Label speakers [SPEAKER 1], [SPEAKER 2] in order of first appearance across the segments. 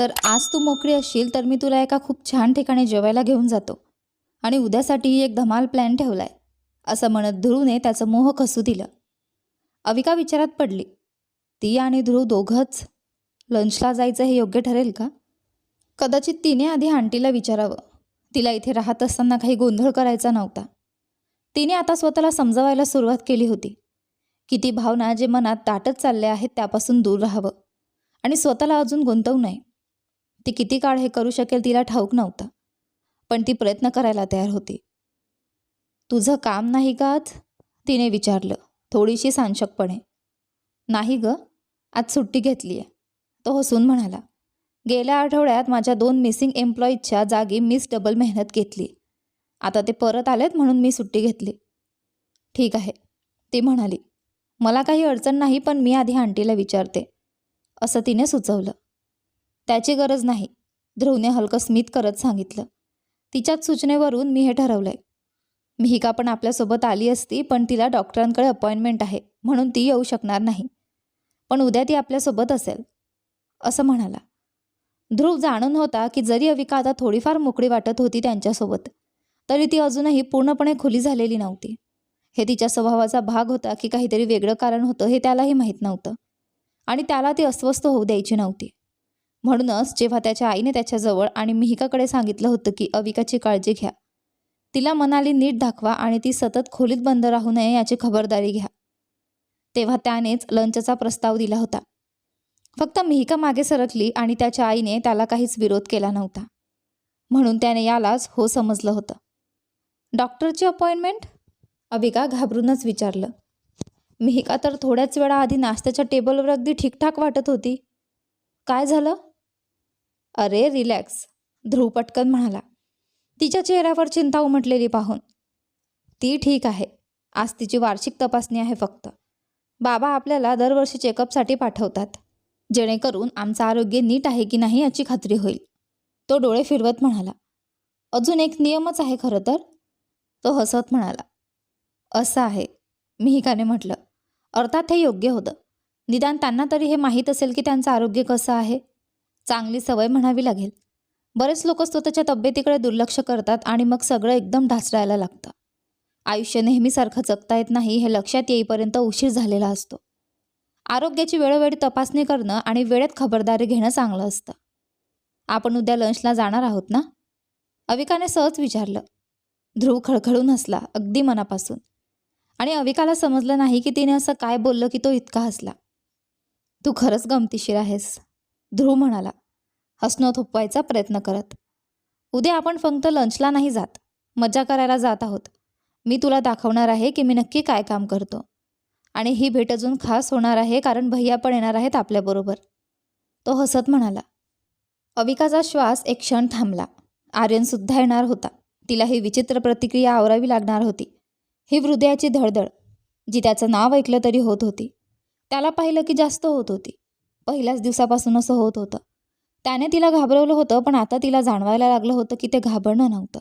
[SPEAKER 1] तर आज तू मोकळी असशील तर मी तुला एका खूप छान ठिकाणी जेवायला घेऊन जातो. आणि उद्यासाठी एक धमाल प्लॅन ठेवलाय. असं म्हणत ध्रुवने त्याचं मोह खसू दिलं. अविका विचारात पडली. ती आणि ध्रुव दोघंच लंचला जायचं हे योग्य ठरेल का? कदाचित तिने आधी आंटीला विचारावं. तिला इथे राहत असताना काही गोंधळ करायचा नव्हता. तिने आता स्वतःला समजवायला सुरुवात केली होती. किती भावना जे मनात दाटत चालल्या आहेत त्यापासून दूर राहावं. आणि स्वतःला अजून गुंतवू नये. ती किती काळ हे करू शकेल तिला ठाऊक नव्हता. पण ती प्रयत्न करायला तयार होती. तुझं काम नाही का आज तिने विचारलं थोडीशी सांशकपणे. नाही ग आज सुट्टी घेतली आहे. तो हसून म्हणाला गेल्या आठवड्यात माझ्या दोन मिसिंग एम्प्लॉईजच्या जागी मिस डबल मेहनत घेतली. आता ते परत आलेत म्हणून मी सुट्टी घेतली. ठीक आहे ती म्हणाली. मला काही अडचण नाही पण मी आधी आंटीला विचारते असं तिने सुचवलं. त्याची गरज नाही ध्रुवने हलकं स्मित करत सांगितलं. तिच्याच सूचनेवरून मी हे ठरवलंय. मिहिका पण आपल्यासोबत आली असती पण तिला डॉक्टरांकडे अपॉइंटमेंट आहे म्हणून ती येऊ शकणार नाही. पण उद्या ती आपल्यासोबत असेल असं म्हणाला. ध्रुव जाणून होता की जरी अविका आता थोडीफार मोकळी वाटत होती त्यांच्यासोबत तरी ती अजूनही पूर्णपणे खुली झालेली नव्हती. हे तिच्या स्वभावाचा भाग होता की काहीतरी वेगळं कारण होतं हे त्यालाही माहीत नव्हतं. आणि त्याला ती अस्वस्थ होऊ द्यायची नव्हती. म्हणूनच जेव्हा त्याच्या आईने त्याच्याजवळ आणि मिहिकाकडे सांगितलं होतं की अविकाची काळजी घ्या. तिला मनाली नीट दाखवा आणि ती सतत खोलीत बंद राहू नये याची खबरदारी घ्या. तेव्हा त्यानेच लंचचा प्रस्ताव दिला होता. फक्त मिहिका मागे सरकली आणि त्याच्या आईने त्याला काहीच विरोध केला नव्हता. म्हणून त्याने यालाच हो समजलं होतं. डॉक्टरची अपॉइंटमेंट? अबिका घाबरूनच विचारलं. मिहिका तर थोड्याच वेळा आधी नाश्त्याच्या टेबलवर अगदी ठीकठाक वाटत होती. काय झालं? अरे रिलॅक्स. ध्रुव पटकन म्हणाला. तिच्या चेहऱ्यावर चिंता उमटलेली पाहून. ती ठीक आहे. आज तिची वार्षिक तपासणी आहे फक्त. बाबा आपल्याला दरवर्षी चेकअपसाठी पाठवतात. जेणेकरून आमचं आरोग्य नीट आहे की नाही याची खात्री होईल. तो डोळे फिरवत म्हणाला. अजून एक नियमच आहे खरं तर? तो हसत म्हणाला. असं आहे मिहिकाने म्हटलं. अर्थात हे योग्य होतं. निदान त्यांना तरी हे माहीत असेल की त्यांचं आरोग्य कसं आहे? चांगली सवय म्हणावी लागेल. बरेच लोक स्वतःच्या तब्येतीकडे दुर्लक्ष करतात आणि मग सगळं एकदम ढासळायला लागतं. आयुष्य नेहमीसारखं जगता येत नाही हे लक्षात येईपर्यंत उशीर झालेला असतो. आरोग्याची वेळोवेळी तपासणी करणं आणि वेळेत खबरदारी घेणं चांगलं असतं. आपण उद्या लंचला जाणार आहोत ना? अविकाने सहज विचारलं. ध्रुव खळखळून हसला अगदी मनापासून. आणि अविकाला समजलं नाही की तिने असं काय बोललं की तो इतका हसला. तू खरंच गमतीशीर आहेस. ध्रुव म्हणाला हसणं थोपवायचा प्रयत्न करत. उद्या आपण फक्त लंचला नाही जात. मजा करायला जात आहोत. मी तुला दाखवणार आहे की मी नक्की काय काम करतो. आणि ही भेट अजून खास होणार आहे कारण भैया पण येणार आहेत आपल्याबरोबर तो हसत म्हणाला. अविकाचा श्वास एक क्षण थांबला. आर्यनसुद्धा येणार होता. तिला ही विचित्र प्रतिक्रिया आवरावी लागणार होती. ही हृदयाची धडधड जी त्याचं नाव ऐकलं तरी होत होती. त्याला पाहिलं की जास्त होत होती. पहिल्याच दिवसापासून असं होत होतं. त्याने तिला घाबरवलं होतं पण आता तिला जाणवायला लागलं होतं की ते घाबरणं नव्हतं.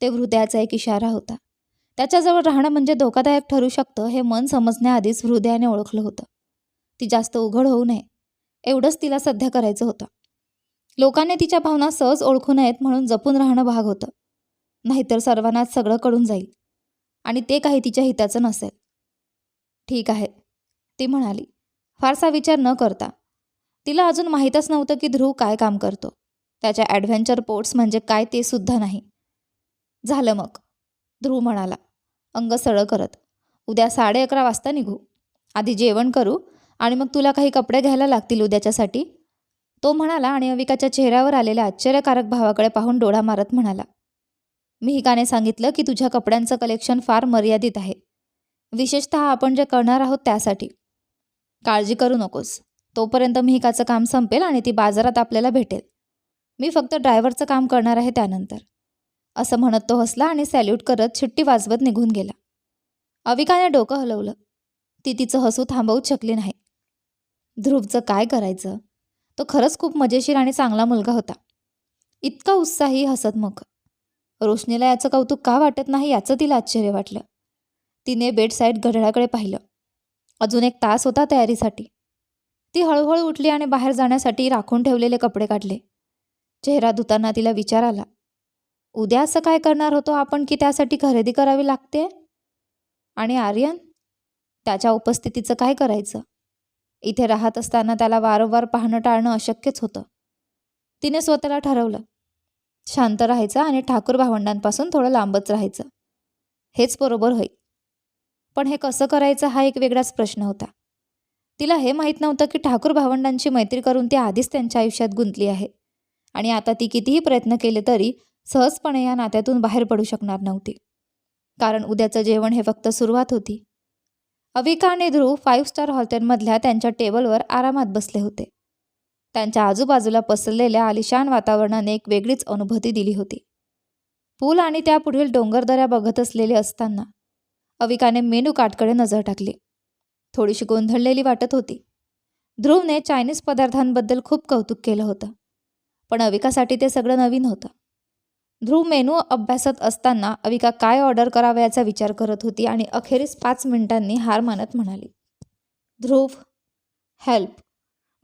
[SPEAKER 1] ते हृदयाचा एक इशारा होता. त्याच्याजवळ राहणं म्हणजे धोकादायक ठरू शकतं हे मन समजण्याआधीच हृदयाने ओळखलं होतं. ती जास्त उघड होऊ नये. एवढंच तिला सध्या करायचं होतं. लोकांनी तिच्या भावना सहज ओळखू नयेत म्हणून जपून राहणं भाग होतं. नाहीतर सर्वांनाच सगळं कळून जाईल. आणि ते काही तिच्या हिताचं नसेल. ठीक आहे. ती म्हणाली. फारसा विचार न करता. तिला अजून माहीतच नव्हतं की ध्रुव काय काम करतो. त्याच्या ॲडव्हेंचर पोर्ट्स म्हणजे काय ते सुद्धा नाही. झालं मग. ध्रुव म्हणाला अंग सळं करत. उद्या साडे अकरा वाजता निघू. आधी जेवण करू आणि मग तुला काही कपडे घ्यायला लागतील उद्याच्यासाठी. तो म्हणाला आणि अविकाच्या चेहऱ्यावर आलेल्या आश्चर्यकारक भावाकडे पाहून डोळा मारत म्हणाला मिहिकाने सांगितलं की तुझ्या कपड्यांचं कलेक्शन फार मर्यादित आहे. विशेषतः आपण जे करणार आहोत त्यासाठी. काळजी करू नकोस. तोपर्यंत मिहिकाचं काम संपेल आणि ती बाजारात आपल्याला भेटेल. मी फक्त ड्रायव्हरचं काम करणार आहे त्यानंतर. असं म्हणत तो हसला आणि सॅल्यूट करत शिट्टी वाजवत निघून गेला. अविकाने डोकं हलवलं. ती तिचं हसू थांबवूच शकली नाही. ध्रुवचं काय करायचं? तो खरंच खूप मजेशीर आणि चांगला मुलगा होता. इतका उत्साही हसतमुख. रोशनीला याचं कौतुक का वाटत नाही याचं तिला आश्चर्य वाटलं. तिने बेडसाईड घड्याळाकडे पाहिलं. अजून एक तास होता तयारीसाठी. ती हळूहळू उठली आणि बाहेर जाण्यासाठी राखून ठेवलेले कपडे काढले. चेहरा धुताना तिला विचार आला. उद्या असं काय करणार होतो आपण की त्यासाठी खरेदी करावी लागते? आणि आर्यन? त्याच्या उपस्थितीचं काय करायचं? इथे राहत असताना त्याला वारंवार पाहणं टाळणं अशक्यच होतं. तिने स्वतःला ठरवलं. शांत राहायचं आणि ठाकूर भावंडांपासून थोडं लांबच राहायचं. हेच बरोबर होईल. पण हे कसं करायचं हा एक वेगळाच प्रश्न होता. तिला हे माहीत नव्हतं की ठाकूर भावंडांची मैत्री करून ती आधीच त्यांच्या आयुष्यात गुंतली आहे. आणि आता ती कितीही प्रयत्न केले तरी सहजपणे या नात्यातून बाहेर पडू शकणार नव्हती. कारण उद्याचं जेवण हे फक्त सुरुवात होती. अविका आणि ध्रुव फाईव्ह स्टार हॉटेलमधल्या त्यांच्या टेबलवर आरामात बसले होते. त्यांच्या आजूबाजूला पसरलेल्या आलिशान वातावरणाने एक वेगळीच अनुभूती दिली होती. पूल आणि त्यापुढील डोंगरदऱ्या बघत असलेले असताना अविकाने मेनू कार्डकडे नजर टाकली. थोडीशी गोंधळलेली वाटत होती. ध्रुवने चायनीज पदार्थांबद्दल खूप कौतुक केलं होतं पण अविकासाठी ते सगळं नवीन होतं. ध्रुव मेनू अभ्यासत असताना अविका काय ऑर्डर करावयाचा विचार करत होती आणि अखेरीस पाच मिनिटांनी हार मानत म्हणाली ध्रुव हेल्प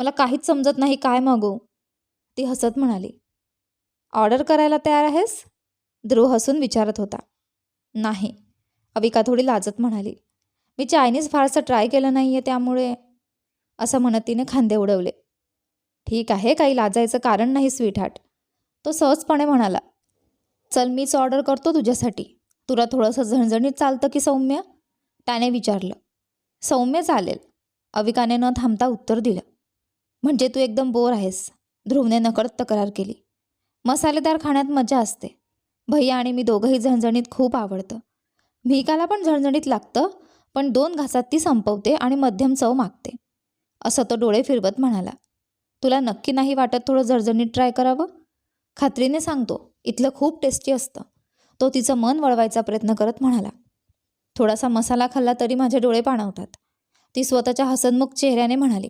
[SPEAKER 1] मला काहीच समजत नाही काय मागू ती हसत म्हणाली ऑर्डर करायला तयार आहेस? ध्रुव हसून विचारत होता नाही. अविका थोडी लाजत म्हणाली मी चायनीज फारसं ट्राय केलं नाही आहे त्यामुळे असं म्हणत तिने खांदे उडवले. ठीक आहे काही लाजायचं कारण नाही स्वीटहार्ट. तो सहजपणे म्हणाला चल मीच ऑर्डर करतो तुझ्यासाठी. तुला थोडंसं झणझणीत चालतं की सौम्य? त्याने विचारलं. सौम्य चालेल. अविकाने न थांबता उत्तर दिलं. म्हणजे तू एकदम बोर आहेस. ध्रुवने नकळत तक्रार केली. मसालेदार खाण्यात मजा असते. भैया आणि मी दोघंही झणझणीत खूप आवडतं. मिहिकाला पण झणझणीत लागतं? पण दोन घासात ती संपवते आणि मध्यम चव मागते. असं तो डोळे फिरवत म्हणाला. तुला नक्की नाही वाटत थोडं जर्जणीत ट्राय करावं? खात्रीने सांगतो इथलं खूप टेस्टी असतं. तो तिचं मन वळवायचा प्रयत्न करत म्हणाला. थोडासा मसाला खाल्ला तरी माझे डोळे पाणवतात. ती स्वतःच्या हसनमुख चेहऱ्याने म्हणाली.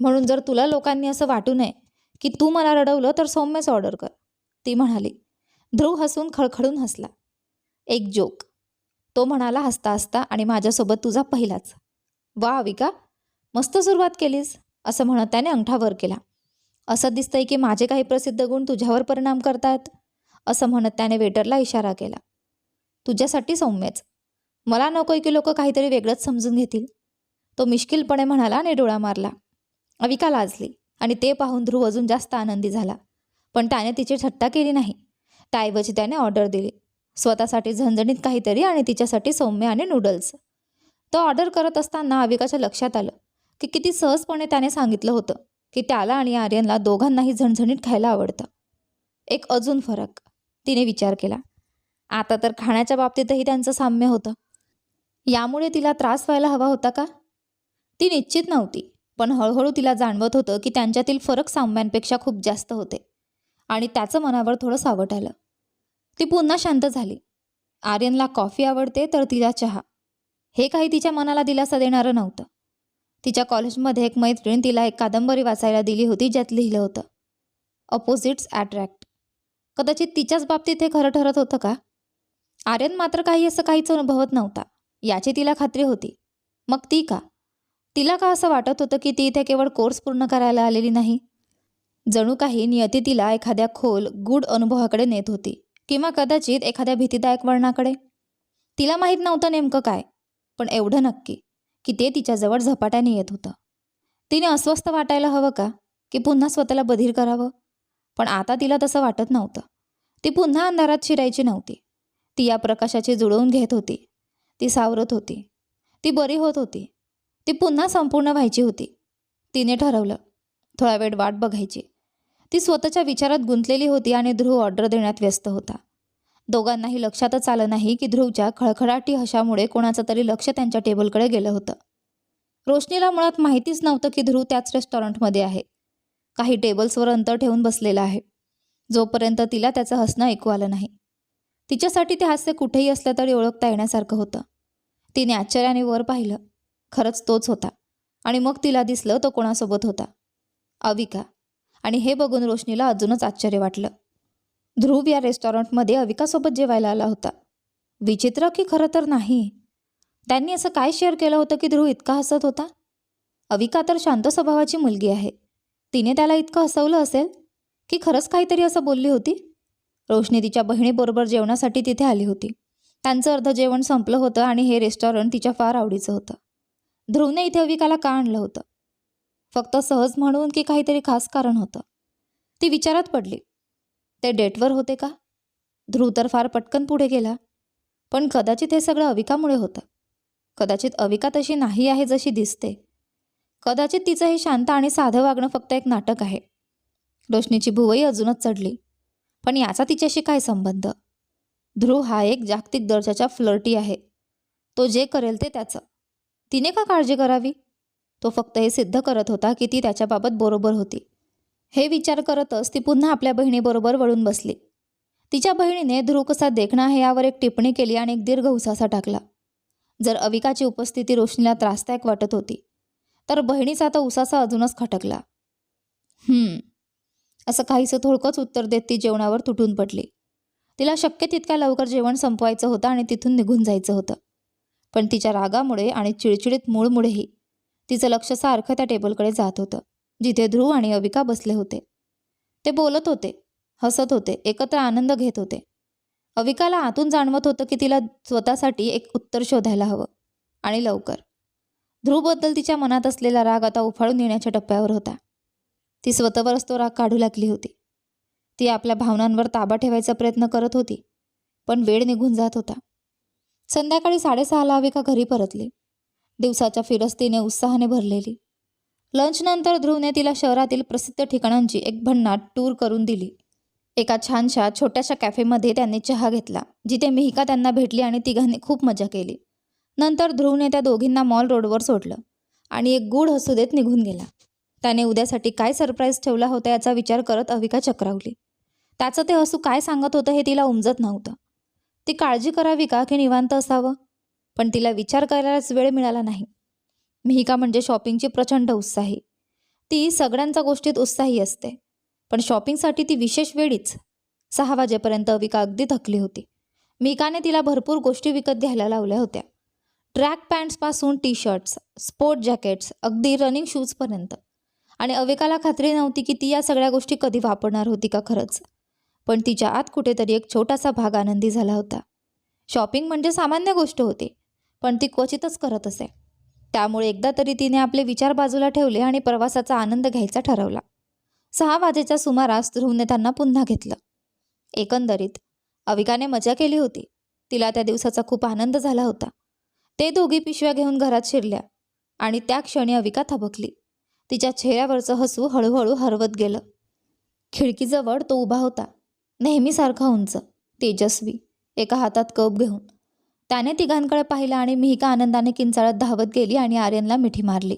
[SPEAKER 1] म्हणून जर तुला लोकांनी असं वाटू नये की तू मला रडवलं तर सौम्यच ऑर्डर कर. ती म्हणाली. ध्रुव हसून खळखळून हसला. एक जोक. तो म्हणाला हसता हसता आणि माझ्यासोबत तुझा पहिलाच. वा अविका मस्त सुरुवात केलीस असं म्हणत त्याने अंगठा वर केला. असं दिसतंय की माझे काही प्रसिद्ध गुण तुझ्यावर परिणाम करतायत असं म्हणत त्याने वेटरला इशारा केला. तुझ्यासाठी सौम्यच. मला नकोय की लोक काहीतरी वेगळंच समजून घेतील. तो मिश्किलपणे म्हणाला आणि डोळा मारला. अविका लाजली आणि ते पाहून ध्रुव अजून जास्त आनंदी झाला. पण त्याने तिची थट्टा केली नाही. त्याऐवजी त्याने ऑर्डर दिली. स्वतःसाठी झणझणीत काहीतरी आणि तिच्यासाठी सौम्य आणि नूडल्स तो ऑर्डर करत असताना अविकाच्या लक्षात आलं की किती सहजपणे त्याने सांगितलं होतं की त्याला आणि आर्यनला दोघांनाही झणझणीत खायला आवडतं. एक अजून फरक तिने विचार केला. आता तर खाण्याच्या बाबतीतही त्यांचं साम्य होतं. यामुळे तिला त्रास व्हायला हवा होता का? ती निश्चित नव्हती पण हळूहळू तिला जाणवत होतं की त्यांच्यातील फरक साम्यांपेक्षा खूप जास्त होते. आणि त्याचं मनावर थोडं सावट आलं. ती पुन्हा शांत झाली. आर्यनला कॉफी आवडते तर तिला चहा. हे काही तिच्या मनाला दिलासा देणारं नव्हतं. तिच्या कॉलेजमध्ये एक मैत्रीण तिला एक कादंबरी वाचायला दिली होती ज्यात लिहिलं होतं अपोजिट्स ॲट्रॅक्ट कदाचित तिच्याच बाबतीत हे खरं ठरत होतं का? आर्यन मात्र काही असं काहीच अनुभवत नव्हता. याची तिला खात्री होती. मग ती का? तिला का असं वाटत होतं की ती इथे केवळ कोर्स पूर्ण करायला आलेली नाही? जणू काही नियती तिला एखाद्या खोल गूढ अनुभवाकडे नेत होती. किंवा कदाचित एखाद्या भीतीदायक वळणाकडे. तिला माहीत नव्हतं नेमकं काय पण एवढं नक्की की ते तिच्याजवळ झपाट्याने येत होतं. तिने अस्वस्थ वाटायला हवं का की पुन्हा स्वतःला बधीर करावं? पण आता तिला तसं वाटत नव्हतं. ती पुन्हा अंधारात शिरायची नव्हती. ती या प्रकाशाची जुळवून घेत होती. ती सावरत होती. ती बरी होत होती. ती पुन्हा संपूर्ण व्हायची होती. तिने ठरवलं थोडा वेळ वाट बघायची. ती स्वतःच्या विचारात गुंतलेली होती आणि ध्रुव ऑर्डर देण्यात व्यस्त होता. दोघांनाही लक्षातच आलं नाही की ध्रुवच्या खळखळाटी हशामुळे कोणाचं तरी लक्ष त्यांच्या टेबलकडे गेलं होतं. रोशनीला मुळात माहितीच नव्हतं की ध्रुव त्याच रेस्टॉरंटमध्ये आहे. काही टेबल्सवर अंतर ठेवून बसलेला आहे. जोपर्यंत तिला त्याचं हसणं ऐकू आलं नाही. तिच्यासाठी ते हास्य कुठेही असलं तरी ओळखता येण्यासारखं होतं. तिने आश्चर्याने वर पाहिलं. खरंच तोच होता. आणि मग तिला दिसलं तो कोणासोबत होता. अविका. आणि हे बघून रोशनीला अजूनच आश्चर्य वाटलं. ध्रुव या रेस्टॉरंटमध्ये अविकासोबत जेवायला आला होता. विचित्र की खरं तर नाही. त्यांनी असं काय शेअर केलं होतं की ध्रुव इतका हसत होता? अविका तर शांत स्वभावाची मुलगी आहे. तिने त्याला इतकं हसवलं असेल की खरंच काहीतरी असं बोलली होती? रोशनी तिच्या बहिणीबरोबर जेवणासाठी तिथे आली होती. त्यांचं अर्ध जेवण संपलं होतं आणि हे रेस्टॉरंट तिच्या फार आवडीचं होतं. ध्रुवने इथे अविकाला का आणलं होतं? फक्त सहज म्हणून की काहीतरी खास कारण होतं? ती विचारात पडली. ते डेटवर होते का? ध्रुव तर फार पटकन पुढे गेला. पण कदाचित हे सगळं अविकामुळे होतं. कदाचित अविका तशी नाही आहे जशी दिसते. कदाचित तिचं हे शांत आणि साधं वागणं फक्त एक नाटक आहे. रोशनीची भुवई अजूनच चढली. पण याचा तिच्याशी काय संबंध? ध्रुव हा एक जागतिक दर्जाचा फ्लर्टी आहे. तो जे करेल ते त्याचं. तिने का काळजी करावी? तो फक्त हे सिद्ध करत होता की ती त्याच्याबाबत बरोबर होती. हे विचार करतच ती पुन्हा आपल्या बहिणीबरोबर वळून बसली. तिच्या बहिणीने ध्रुव कसा देखणा हे यावर एक टिप्पणी केली आणि एक दीर्घ उसासा टाकला. जर अविकाची उपस्थिती रोशनीला त्रासदायक वाटत होती तर बहिणीचा आता उसासा अजूनच खटकला. हम्म. असं काहीसं थोडकंच उत्तर देत ती जेवणावर तुटून पडली. तिला शक्य तितक्या लवकर जेवण संपवायचं होतं आणि तिथून निघून जायचं होतं. पण तिच्या रागामुळे आणि चिडचिडीत मूळमुळेही तिचं लक्ष सारखं त्या टेबलकडे जात होतं जिथे ध्रुव आणि अविका बसले होते. ते बोलत होते हसत होते एकत्र आनंद घेत होते. अविकाला आतून जाणवत होतं की तिला स्वतःसाठी एक उत्तर शोधायला हवं आणि लवकर. ध्रुवबद्दल तिच्या मनात असलेला राग आता उफाळून येण्याच्या टप्प्यावर होता. ती स्वतःवरच तो राग काढू लागली होती. ती आपल्या भावनांवर ताबा ठेवायचा प्रयत्न करत होती पण वेळ निघून जात होता. संध्याकाळी साडेसहाला अविका घरी परतली. दिवसाच्या फिरस्तीने उत्साहाने भरलेली. लंचनंतर ध्रुवने तिला शहरातील प्रसिद्ध ठिकाणांची एक भन्नाट टूर करून दिली. एका छानशा छोट्याशा कॅफेमध्ये त्यांनी चहा घेतला जिथे मिहिका त्यांना भेटली आणि तिघांनी खूप मजा केली. नंतर ध्रुवने त्या दोघींना मॉल रोडवर सोडलं आणि एक गूढ हसू देत निघून गेला. त्याने उद्यासाठी काय सरप्राईज ठेवला होता याचा विचार करत अविका चक्रावली. त्याचं ते हसू काय सांगत होतं हे तिला उमजत नव्हतं. ती काळजी करावी का की निवांत असावं? पण तिला विचार करायलाच वेळ मिळाला नाही. मिहिका म्हणजे शॉपिंगची प्रचंड उत्साही. ती सगळ्यांचा गोष्टीत उत्साही असते. पण शॉपिंगसाठी ती विशेष वेळीच सहा वाजेपर्यंत अविका अगदी थकली होती. मिकाने तिला भरपूर गोष्टी विकत घ्यायला लावल्या होत्या. ट्रॅक पॅन्ट्सपासून टी शर्ट्स स्पोर्ट जॅकेट्स अगदी रनिंग शूजपर्यंत. आणि अविकाला खात्री नव्हती की ती या सगळ्या गोष्टी कधी वापरणार होती का खरंच. पण तिच्या आत कुठेतरी एक छोटासा भाग आनंदी झाला होता. शॉपिंग म्हणजे सामान्य गोष्ट होती. पण ती क्वचितच करत असे. त्यामुळे एकदा तरी तिने आपले विचार बाजूला ठेवले आणि प्रवासाचा आनंद घ्यायचा ठरवला. सहा वाजेच्या सुमारास ध्रुवने त्यांना पुन्हा घेतलं. एकंदरीत अविकाने मजा केली होती. तिला त्या दिवसाचा खूप आनंद झाला होता. ते दोघी पिशव्या घेऊन घरात शिरल्या आणि त्या क्षणी अविका थबकली. तिच्या चेहऱ्यावरचं हसू हळूहळू हरवत गेलं. खिडकीजवळ तो उभा होता. नेहमीसारखा उंच तेजस्वी एका हातात कप घेऊन. त्याने तिघांकडे पाहिलं आणि मिहिका आनंदाने किंचाळत धावत गेली आणि आर्यनला मिठी मारली.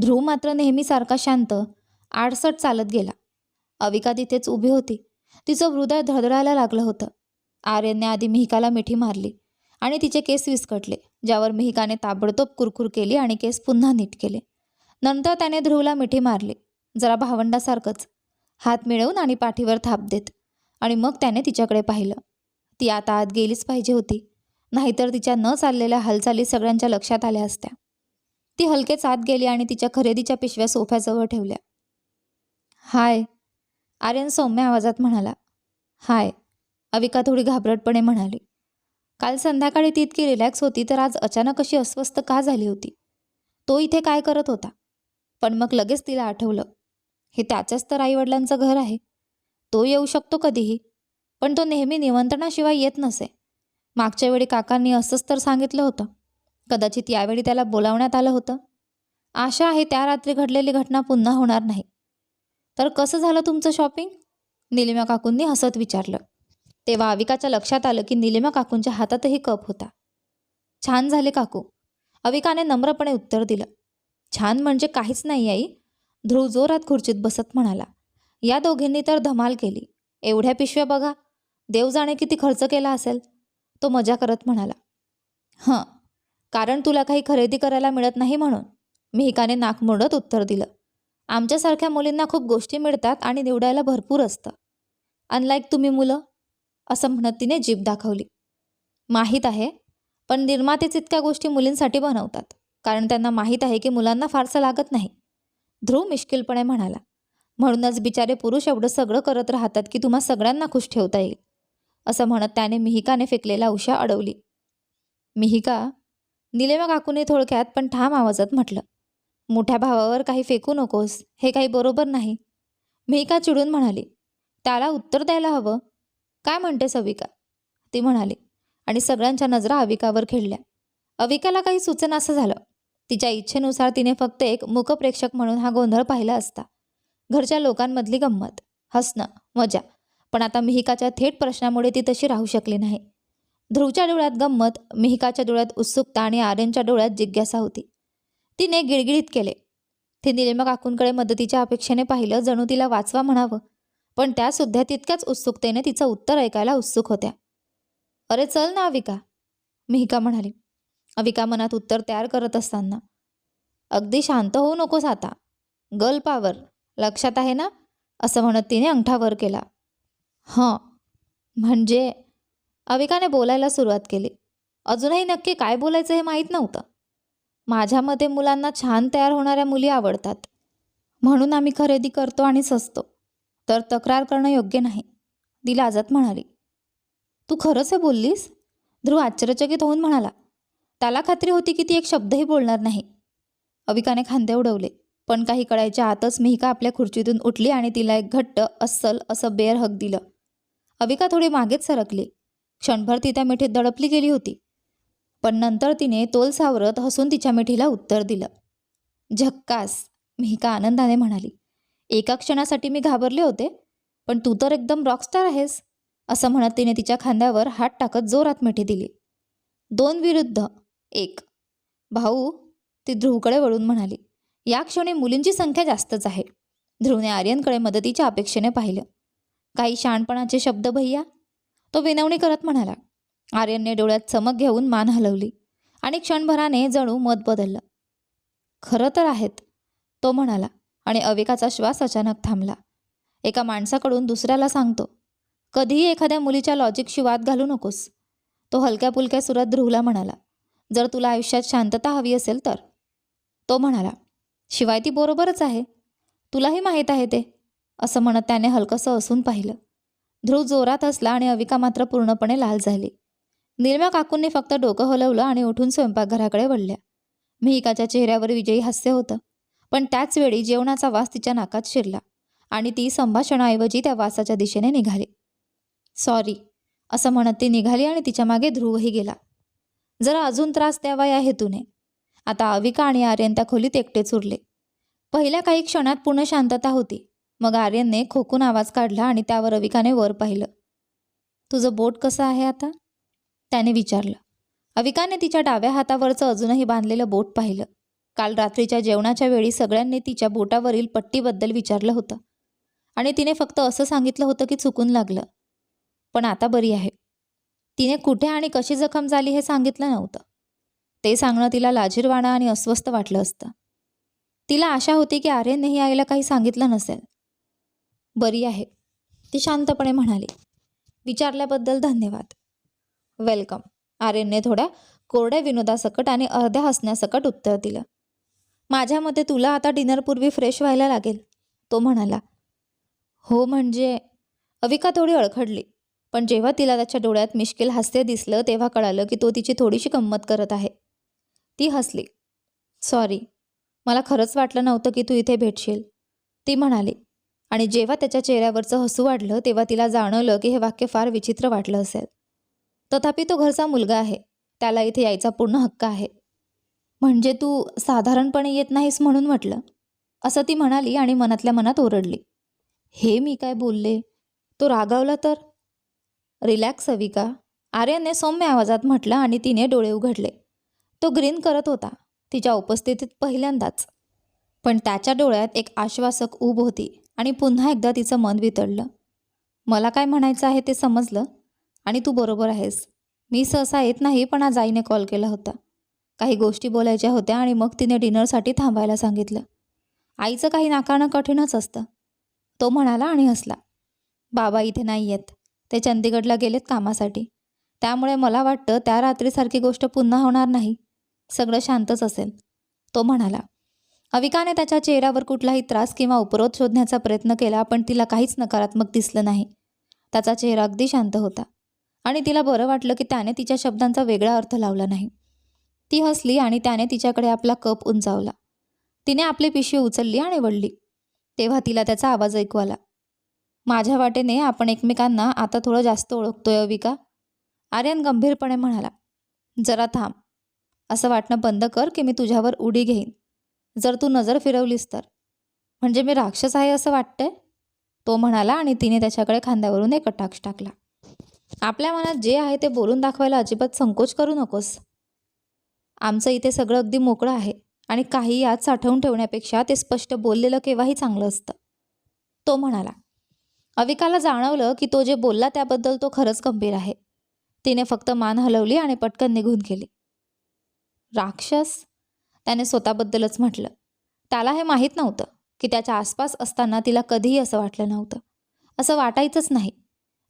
[SPEAKER 1] ध्रुव मात्र नेहमीसारखा शांत आडसट चालत गेला. अविका तिथेच उभी होती. तिचं हृदय धडधडायला लागलं होतं. आर्यनने आधी मिहिकाला मिठी मारली आणि तिचे केस विस्कटले ज्यावर मिहिकाने ताबडतोब कुरकुर केली आणि केस पुन्हा नीट केले. नंतर त्याने ध्रुवला मिठी मारली. जरा भावंडासारखंच. हात मिळवून आणि पाठीवर थाप देत. आणि मग त्याने तिच्याकडे पाहिलं. ती आता आत गेलीच पाहिजे होती. नाहीतर तिच्या न चाललेल्या हालचाली सगळ्यांच्या लक्षात आल्या असत्या. ती हलकेच आत गेली आणि तिच्या खरेदीच्या पिशव्या सोफ्याजवळ ठेवल्या. हाय आर्यन सौम्य आवाजात म्हणाला. हाय अविका थोडी घाबरटपणे म्हणाली. काल संध्याकाळी ती इतकी रिलॅक्स होती तर आज अचानक अशी अस्वस्थ का झाली होती? तो इथे काय करत होता? पण मग लगेच तिला आठवलं. हे त्याच्याच तर आईवडिलांचं घर आहे. तो येऊ शकतो कधीही पण तो नेहमी निमंत्रणाशिवाय येत नसे. मागच्या वेळी काकांनी असंच तर सांगितलं होतं. कदाचित यावेळी त्याला बोलावण्यात आलं होतं. आशा आहे त्या रात्री घडलेली घटना पुन्हा होणार नाही. तर कसं झालं तुमचं शॉपिंग? निलिमा काकूंनी हसत विचारलं. तेव्हा अविकाच्या लक्षात आलं की निलिमा काकूंच्या हातातही कप होता. छान झाले काकू. अविकाने नम्रपणे उत्तर दिलं. छान म्हणजे काहीच नाही आई. ध्रुव जोरात खुर्चीत बसत म्हणाला. या दोघींनी तर धमाल केली. एवढ्या पिशव्या बघा. देव जाणे किती खर्च केला असेल. तो मजा करत म्हणाला हं कारण तुला काही खरेदी करायला मिळत नाही म्हणून. मिहिकाने नाक मोडत उत्तर दिलं आमच्यासारख्या मुलींना खूप गोष्टी मिळतात आणि निवडायला भरपूर असतं. अनलाईक तुम्ही मुलं? असं म्हणत तिने जीभ दाखवली. माहीत आहे पण निर्मातेच इतक्या गोष्टी मुलींसाठी बनवतात कारण त्यांना माहीत आहे की मुलांना फारसं लागत नाही. ध्रुव मिश्किलपणे म्हणाला म्हणूनच बिचारे पुरुष एवढं सगळं करत राहतात की तुम्हा सगळ्यांना खुश ठेवता येईल. असं म्हणत त्याने मिहिकाने फेकलेला उशा अडवली. मिहिका निलेमा काकूने थोडक्यात पण ठाम आवाजात म्हटलं मोठ्या भावावर काही फेकू नकोस हे काही बरोबर नाही. मिहिका चिडून म्हणाली त्याला उत्तर द्यायला हवं. काय म्हणतेस अविका ती म्हणाली आणि सगळ्यांच्या नजरा अविकावर खेळल्या. अविकाला काही सुचन असं झालं. तिच्या इच्छेनुसार तिने फक्त एक मूकप्रेक्षक म्हणून हा गोंधळ पाहिला असता. घरच्या लोकांमधली गंमत हसणं मजा पण आता मिहिकाच्या थेट प्रश्नामुळे ती तशी राहू शकली नाही. ध्रुवच्या डोळ्यात गंमत मिहिकाच्या डोळ्यात उत्सुकता आणि आर्यनच्या डोळ्यात जिज्ञासा होती. तिने गिळगिळीत केले. ती निलेमा काकूंकडे मदतीच्या अपेक्षेने पाहिलं जणू तिला वाचवा म्हणावं. पण त्यासुद्धा तितक्याच उत्सुकतेने तिचं उत्तर ऐकायला उत्सुक होत्या. अरे चल ना अविका मिहिका म्हणाली. अविका मनात उत्तर तयार करत असताना अगदी शांत होऊ नकोस आता. गर्ल पावर लक्षात आहे ना? असं म्हणत तिने अंगठा वर केला. हं. म्हणजे? अविकाने बोलायला सुरुवात केली. अजूनही नक्की काय बोलायचं हे माहीत नव्हतं. माझ्या मते मुलांना छान तयार होणाऱ्या मुली आवडतात. म्हणून आम्ही खरेदी करतो आणि ससतो तर तक्रार करणं योग्य नाही. ती लाजत म्हणाली. तू खरंच हे बोललीस? ध्रुव आश्चर्यचकित होऊन म्हणाला. त्याला खात्री होती की ती एक शब्दही बोलणार नाही. अविकाने खांदे उडवले. पण काही कळायच्या आतच मिहिका आपल्या खुर्चीतून उठली आणि तिला एक घट्ट अस्सल असं बेर हक दिलं. अविका थोडी मागेच सरकली. क्षणभर ती त्या मिठीत दडपली गेली होती. पण नंतर तिने तोल सावरत हसून तिच्या मिठीला उत्तर दिलं. झक्कास मिहिका आनंदाने म्हणाली. एका क्षणासाठी मी घाबरले होते पण तू तर एकदम रॉकस्टार आहेस असं म्हणत तिने तिच्या खांद्यावर हात टाकत जोरात मिठी दिली. दोन विरुद्ध एक. भाऊ ती ध्रुवकडे वळून म्हणाली या क्षणी मुलींची संख्या जास्तच आहे. ध्रुवने आर्यनकडे मदतीच्या अपेक्षेने पाहिलं. काही शहाणपणाचे शब्द भैया? तो विनवणी करत म्हणाला. आर्यनने डोळ्यात चमक घेऊन मान हलवली आणि क्षणभराने जणू मत बदललं. खरं तर आहेत तो म्हणाला आणि अविकाचा श्वास अचानक थांबला. एका माणसाकडून दुसऱ्याला सांगतो कधीही एखाद्या मुलीच्या लॉजिकशी वाद घालू नकोस. तो हलक्या पुलक्या सुरात ध्रुवला म्हणाला जर तुला आयुष्यात शांतता हवी असेल तर. तो म्हणाला शिवाय ती बरोबरच आहे. तुलाही माहीत आहे ते. असं म्हणत त्याने हलकंसं असून पाहिलं. ध्रुव जोरात असला आणि अविका मात्र पूर्णपणे लाल झाली. निर्म्या काकूंनी फक्त डोकं हलवलं आणि उठून स्वयंपाकघराकडे वळल्या. मिहिकाच्या चेहऱ्यावर विजयी हास्य होतं पण त्याचवेळी जेवणाचा वास तिच्या नाकात शिरला आणि ती संभाषणाऐवजी त्या वासाच्या दिशेने निघाली. सॉरी असं म्हणत ती निघाली आणि तिच्यामागे ध्रुवही गेला. जरा अजून त्रास द्यावा या हेतूने. आता अविका आणि आर्यन त्या खोलीत एकटेच उरले. पहिल्या काही क्षणात पूर्ण शांतता होती. मग आर्यनने खोकून आवाज काढला आणि त्यावर अविकाने वर पाहिलं. तुझं बोट कसं आहे आता? त्याने विचारलं. अविकाने तिच्या डाव्या हातावरचं अजूनही बांधलेलं बोट पाहिलं. काल रात्रीच्या जेवणाच्या वेळी सगळ्यांनी तिच्या बोटावरील पट्टीबद्दल विचारलं होतं. आणि तिने फक्त असं सांगितलं होतं की चुकून लागलं. पण आता बरी आहे. तिने कुठे आणि कशी जखम झाली हे सांगितलं नव्हतं. ते सांगणं तिला लाजीरवाणा आणि अस्वस्थ वाटलं असतं. तिला आशा होती की आर्यननेही आईला काही सांगितलं नसेल. बरी आहे. ती शांतपणे म्हणाली. विचारल्याबद्दल धन्यवाद. वेलकम. आर्यनने थोड्या कोरड्या विनोदासकट आणि अर्ध्या हसण्यासकट उत्तर दिलं. माझ्या मते तुला आता डिनरपूर्वी फ्रेश व्हायला लागेल तो म्हणाला. हो म्हणजे? अविका थोडी अडखडली पण जेव्हा तिला त्याच्या डोळ्यात मिश्किल हास्य दिसलं तेव्हा कळालं की तो तिची थोडीशी गंमत करत आहे. ती हसली. सॉरी मला खरंच वाटलं नव्हतं की तू इथे भेटशील. ती म्हणाली. आणि जेव्हा त्याच्या चेहऱ्यावरचं हसू वाढलं तेव्हा तिला जाणवलं की हे वाक्य फार विचित्र वाटलं असेल. तथापि तो घरचा मुलगा आहे. त्याला इथे यायचा पूर्ण हक्क आहे. म्हणजे तू साधारणपणे येत नाहीस म्हणून म्हटलं. असं ती म्हणाली आणि मनातल्या मनात ओरडली. हे मी काय बोलले? तो रागावला तर? रिलॅक्स सविका. आर्यनने सौम्य आवाजात म्हटलं आणि तिने डोळे उघडले. तो ग्रीन करत होता. तिच्या उपस्थितीत पहिल्यांदाच. पण त्याच्या डोळ्यात एक आश्वासक ऊब होती. आणि पुन्हा एकदा तिचं मन वितळलं. मला काय म्हणायचं आहे ते समजलं. आणि तू बरोबर आहेस. मी सहसा येत नाही पण आज आईने कॉल केला होता. काही गोष्टी बोलायच्या होत्या आणि मग तिने डिनरसाठी थांबायला सांगितलं. आईचं काही नाकारणं कठीणच असतं. तो म्हणाला आणि हसला. बाबा इथे नाही आहेत ते चंदीगडला गेलेत कामासाठी. त्यामुळे मला वाटतं त्या रात्रीसारखी गोष्ट पुन्हा होणार नाही. सगळं शांतच असेल. तो म्हणाला. अविकाने त्याच्या चेहऱ्यावर कुठलाही त्रास किंवा उपरोध शोधण्याचा प्रयत्न केला पण तिला काहीच नकारात्मक दिसलं नाही. त्याचा चेहरा अगदी शांत होता आणि तिला बरं वाटलं की त्याने तिच्या शब्दांचा वेगळा अर्थ लावला नाही. ती हसली आणि त्याने तिच्याकडे आपला कप उंचावला. तिने आपली पिशवी उचलली आणि वळली. तेव्हा तिला त्याचा आवाज ऐकू आला. माझ्या वाटेने आपण एकमेकांना आता थोडं जास्त ओळखतोय अविका आर्यन गंभीरपणे म्हणाला. जरा थांब. असं वाटणं बंद कर की मी तुझ्यावर उडी घेईन. जर तू नजर फिरवलीस तर. म्हणजे मी राक्षस आहे असं वाटतंय? तो म्हणाला आणि तिने त्याच्याकडे खांद्यावरून एक कटाक्ष टाकला. आपल्या मनात जे आहे ते बोलून दाखवायला अजिबात संकोच करू नकोस. आमचं इथे सगळं अगदी मोकळं आहे आणि काही यात साठवून ठेवण्यापेक्षा ते स्पष्ट बोललेलं केव्हाही चांगलं असतं. तो म्हणाला अविकाला जाणवलं की तो जे बोलला त्याबद्दल तो खरंच गंभीर आहे. तिने फक्त मान हलवली आणि पटकन निघून गेली. राक्षस? त्याने स्वतःबद्दलच म्हटलं. त्याला हे माहीत नव्हतं की त्याच्या आसपास असताना तिला कधीही असं वाटलं नव्हतं. असं वाटायचंच नाही.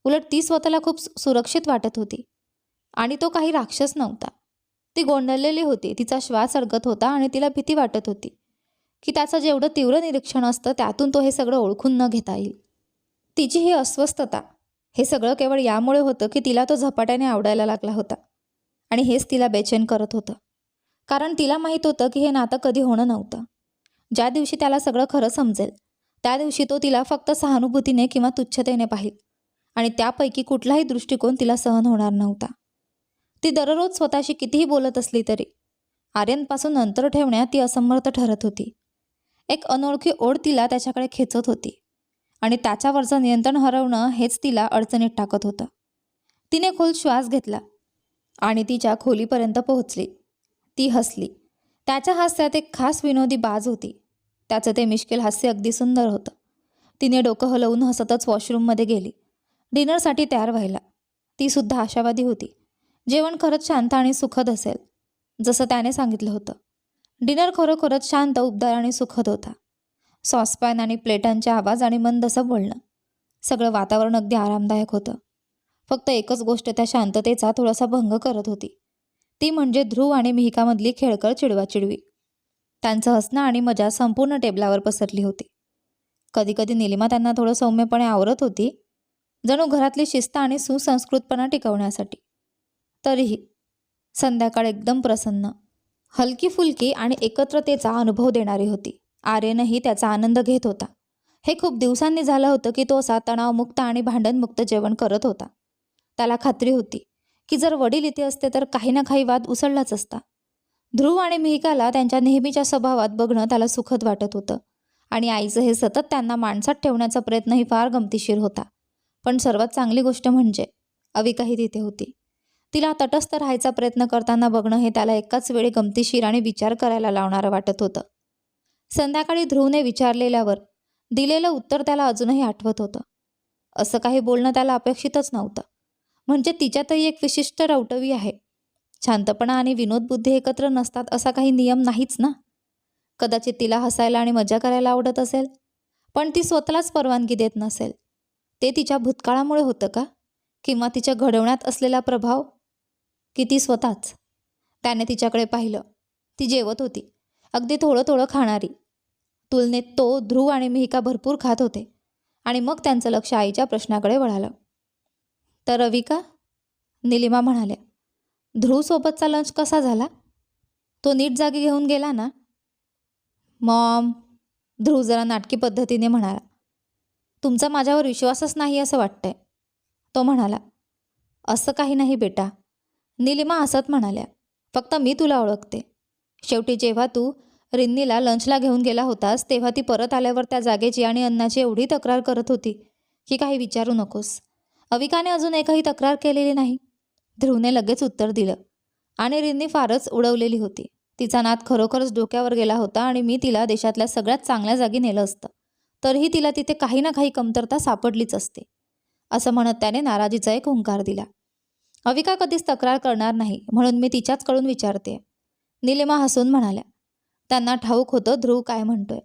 [SPEAKER 1] उलट ती स्वतःला खूप सुरक्षित वाटत होती. आणि तो काही राक्षस नव्हता. ती गोंधळलेली होती तिचा श्वास अडकत होता आणि तिला भीती वाटत होती की त्याचं जेवढं तीव्र निरीक्षण असतं त्यातून तो हे सगळं ओळखून न घेता येईल. तिची ही अस्वस्थता हे सगळं केवळ यामुळे होतं की तिला तो झपाट्याने आवडायला लागला होता. आणि हेच तिला बेचैन करत होतं. कारण तिला माहीत होतं की हे नातं कधी होणं नव्हतं. ज्या दिवशी त्याला सगळं खरं समजेल त्या दिवशी तो तिला फक्त सहानुभूतीने किंवा तुच्छतेने पाहिल आणि त्यापैकी कुठलाही दृष्टिकोन तिला सहन होणार नव्हता. ती दररोज स्वतःशी कितीही बोलत असली तरी आर्यनपासून अंतर ठेवण्यात ती असमर्थ ठरत होती. एक अनोळखी ओढ तिला त्याच्याकडे खेचत होती आणि त्याच्यावरचं नियंत्रण हरवणं हेच तिला अडचणीत टाकत होतं. तिने खोल श्वास घेतला आणि तिच्या खोलीपर्यंत पोहोचली ती हसली. त्याच्या हास्यात एक खास विनोदी बाज होती. त्याचं ते मिश्किल हास्य अगदी सुंदर होतं. तिने डोकं हलवून हसतच वॉशरूममध्ये गेली. डिनरसाठी तयार व्हायला. ती सुद्धा आशावादी होती. जेवण खरंच शांत आणि सुखद असेल जसं त्याने सांगितलं होतं. डिनर खरोखरच शांत उबदार आणि सुखद होता. सॉसपॅन आणि प्लेटांचे आवाज आणि मंदसं बोलणं सगळं वातावरण अगदी आरामदायक होतं. फक्त एकच गोष्ट त्या शांततेचा थोडासा भंग करत होती. ती म्हणजे ध्रुव आणि मिहिकामधली खेळकर चिडवाचिडवी. त्यांचं हसणं आणि मजा संपूर्ण टेबलावर पसरली होती. कधीकधी निलिमा त्यांना थोडं सौम्यपणे आवरत होती जणू घरातली शिस्त आणि सुसंस्कृतपणा टिकवण्यासाठी. तरीही संध्याकाळ एकदम प्रसन्न हलकी फुलकी आणि एकत्रतेचा अनुभव देणारी होती. आर्यनही त्याचा आनंद घेत होता. हे खूप दिवसांनी झालं होतं की तो असा तणावमुक्त आणि भांडणमुक्त जेवण करत होता. त्याला खात्री होती की जर वडील इथे असते तर काही ना काही वाद उसळलाच असता. ध्रुव आणि मिहिकाला त्यांच्या नेहमीच्या स्वभावात बघणं त्याला सुखद वाटत होतं. आणि आईचं हे सतत त्यांना माणसात ठेवण्याचा प्रयत्नही फार गमतीशीर होता. पण सर्वात चांगली गोष्ट म्हणजे अविकाही तिथे होती. तिला तटस्थ राहायचा प्रयत्न करताना बघणं हे त्याला एकाच वेळी गमतीशीर आणि विचार करायला लावणारं वाटत होतं. संध्याकाळी ध्रुवने विचारलेल्यावर दिलेलं उत्तर त्याला अजूनही आठवत होतं. असं काही बोलणं त्याला अपेक्षितच नव्हतं. म्हणजे तिच्यातही एक विशिष्ट रवटवी आहे. शांतपणा आणि विनोदबुद्धी एकत्र नसतात असा काही नियम नाहीच ना? कदाचित तिला हसायला आणि मजा करायला आवडत असेल पण ती स्वतःलाच परवानगी देत नसेल. ते तिच्या भूतकाळामुळे होतं का? किंवा तिच्या घडवण्यात असलेला प्रभाव? की ती स्वतःच? त्याने तिच्याकडे पाहिलं. ती जेवत होती. अगदी थोडं थोडं खाणारी. तुलनेत तो ध्रुव आणि मिहिका भरपूर खात होते. आणि मग त्यांचं लक्ष आईच्या प्रश्नाकडे वळालं. तर रविका निलिमा म्हणाल्या ध्रुवसोबतचा लंच कसा झाला? तो नीट जागी घेऊन गेला ना? मॉम ध्रुव जरा नाटकी पद्धतीने म्हणाला तुमचा माझ्यावर विश्वासच नाही असं वाटतंय. तो म्हणाला असं काही नाही बेटा. निलिमा हसत म्हणाल्या फक्त मी तुला ओळखते. शेवटी जेव्हा तू रिन्नीला लंचला घेऊन गेला होतास तेव्हा ती परत आल्यावर त्या जागेची आणि अन्नाची एवढी तक्रार करत होती की काही विचारू नकोस. अविकाने अजून एकही तक्रार केलेली नाही. ध्रुवने लगेच उत्तर दिलं. आणि रिन्नी फारच उडवलेली होती. तिचा नाद खरोखरच डोक्यावर गेला होता आणि मी तिला देशातल्या सगळ्यात चांगल्या जागी नेलं असतं. तरीही तिला तिथे काही ना काही कमतरता सापडलीच असते. असं म्हणत त्याने नाराजीचा एक हुंकार दिला. अविका कधीच तक्रार करणार नाही म्हणून मी तिच्याचकडून विचारते निलिमा हसून म्हणाल्या त्यांना ठाऊक होतं ध्रुव काय म्हणतोय.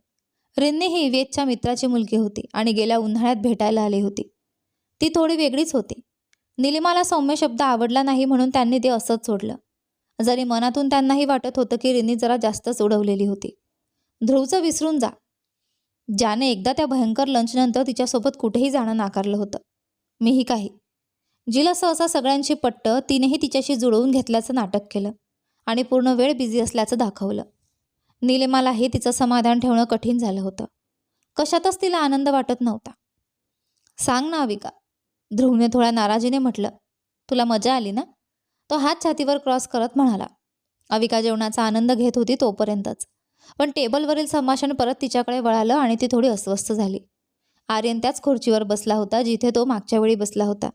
[SPEAKER 1] रिन्नी ही वेदच्या मित्राची मुलगी होती आणि गेल्या उन्हाळ्यात भेटायला आली होती. ती थोडी वेगळीच होती. निलिमाला सौम्य शब्द आवडला नाही म्हणून त्यांनी ते असंच सोडलं. जरी मनातून त्यांनाही वाटत होतं की रिनी जरा जास्तच उडवलेली होती. ध्रुवचं विसरून जा. ज्याने एकदा त्या भयंकर लंचनंतर तिच्यासोबत कुठेही जाणं नाकारलं होतं. मीही काही. जिला सहसा सगळ्यांशी पट्ट तिनेही तिच्याशी जुळवून घेतल्याचं नाटक केलं आणि पूर्ण वेळ बिझी असल्याचं दाखवलं. निलिमालाही तिचं समाधान ठेवणं कठीण झालं होतं. कशातच तिला आनंद वाटत नव्हता. सांग ना अविका ध्रुवने थोड्या नाराजीने म्हटलं तुला मजा आली ना? तो हात छातीवर क्रॉस करत म्हणाला. अविका जेवणाचा आनंद घेत होती तोपर्यंतच. पण टेबलवरील संभाषण परत तिच्याकडे वळालं आणि ती थोडी अस्वस्थ झाली. आर्यन त्याच खुर्चीवर बसला होता जिथे तो मागच्या वेळी बसला होता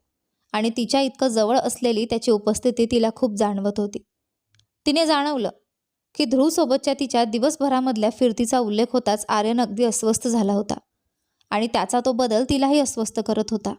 [SPEAKER 1] आणि तिच्या इतकं जवळ असलेली त्याची उपस्थिती तिला खूप जाणवत होती. तिने जाणवलं की ध्रुवसोबतच्या तिच्या दिवसभरामधल्या फिरतीचा उल्लेख होताच आर्यन अगदी अस्वस्थ झाला होता आणि त्याचा तो बदल तिलाही अस्वस्थ करत होता.